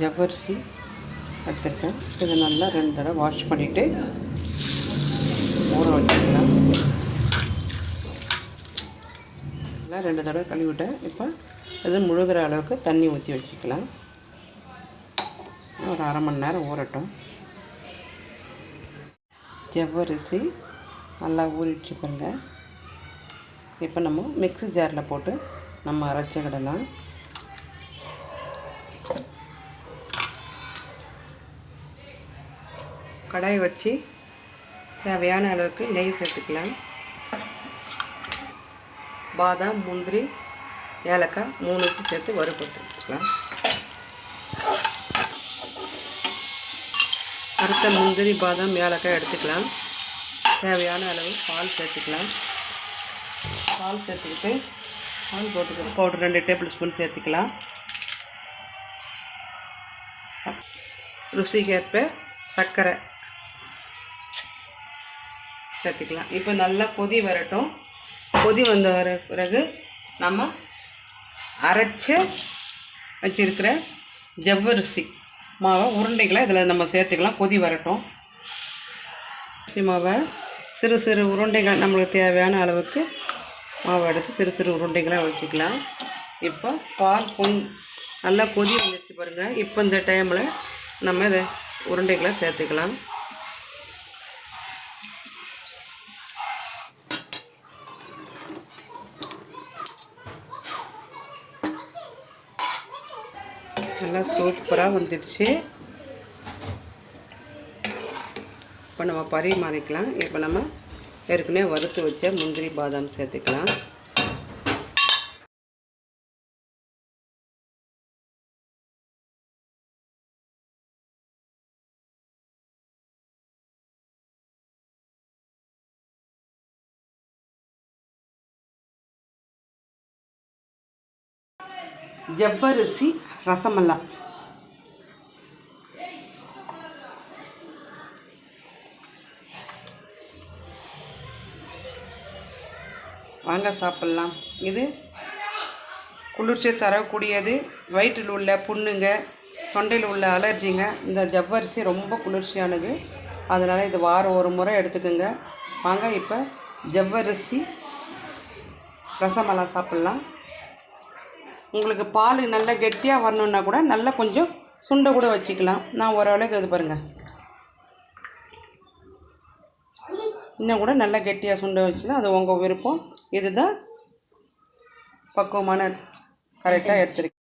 ஜவ்வரிசி எடுத்துருக்கேன். இதை நல்லா ரெண்டு தடவை வாஷ் பண்ணிவிட்டு ஊற வச்சுக்கலாம். நல்லா ரெண்டு தடவை கழுவிட்டேன். இப்போ இது முழுகிற அளவுக்கு தண்ணி ஊற்றி வச்சுக்கலாம். ஒரு அரை மணி நேரம் ஊறட்டும். ஜவ்வரிசி நல்லா ஊறிடுச்சு பாருங்கள் இப்போ நம்ம மிக்ஸி ஜாரில் போட்டு நம்ம அரைச்சிக்கிடலாம். கடாய் வச்சு தேவையான அளவுக்கு நெய் சேர்த்துக்கலாம். பாதாம் முந்திரி ஏலக்காய் மூணுக்கு சேர்த்து வறுப்பட்டுக்கலாம் அறுத்த முந்திரி பாதாம் ஏலக்காய் எடுத்துக்கலாம். தேவையான அளவு பால் சேர்த்துக்கலாம். பால் சேர்த்துக்கிட்டு பால் போட்டுக்கலாம் பவுடர் ரெண்டு டேபிள் ஸ்பூன் சேர்த்துக்கலாம். ருசிக்கேற்ப சர்க்கரை சேர்த்துக்கலாம் இப்போ நல்லா கொதி வரட்டும். கொதி வந்த வர பிறகு நம்ம அரைச்சி வச்சிருக்கிற ஜவ்வரிசி மாவை உருண்டைகளை இதில் நம்ம சேர்த்துக்கலாம். கொதி வரட்டும். அரிசி மாவை சிறு சிறு உருண்டைகள் நம்மளுக்கு தேவையான அளவுக்கு மாவை எடுத்து சிறு சிறு உருண்டைகளாக வச்சுக்கலாம். இப்போ பால் பொன் நல்லா கொதி வந்துச்சு பாருங்கள் இப்போ இந்த டைமில் நம்ம இதை உருண்டைகளை சேர்த்துக்கலாம். நல்லா சூப்பராக வந்துடுச்சு. இப்போ நம்ம பரிமாறிக்கலாம். இப்போ நம்ம ஏற்கனவே வறுத்து வச்ச முந்திரி பாதாம் சேர்த்துக்கலாம். ஜவ்வரிசி ரசமல்லா. வாங்க சாப்பிட்லாம். இது குளிர்ச்சி தரக்கூடியது. வயிற்றில் உள்ள புண்ணுங்க தொண்டையில் உள்ள அலர்ஜிங்க இந்த ஜவ்வரிசி ரொம்ப குளிர்ச்சியானது. அதனால் இது வாரம் ஒரு முறை எடுத்துக்கோங்க. வாங்க இப்போ ஜவ்வரிசி ரசமலா சாப்பிட்லாம். உங்களுக்கு பால் நல்லா கெட்டியாக வரணுன்னா கூட நல்லா கொஞ்சம் சுண்டை கூட வச்சுக்கலாம். நான் ஓரளவுக்கு இது பாருங்கள் இன்னும் கூட நல்லா கெட்டியாக சுண்டை வச்சுக்கலாம். அது உங்கள் விருப்பம். இதுதான் பக்குவமான கரெக்டாக எடுத்துருக்கு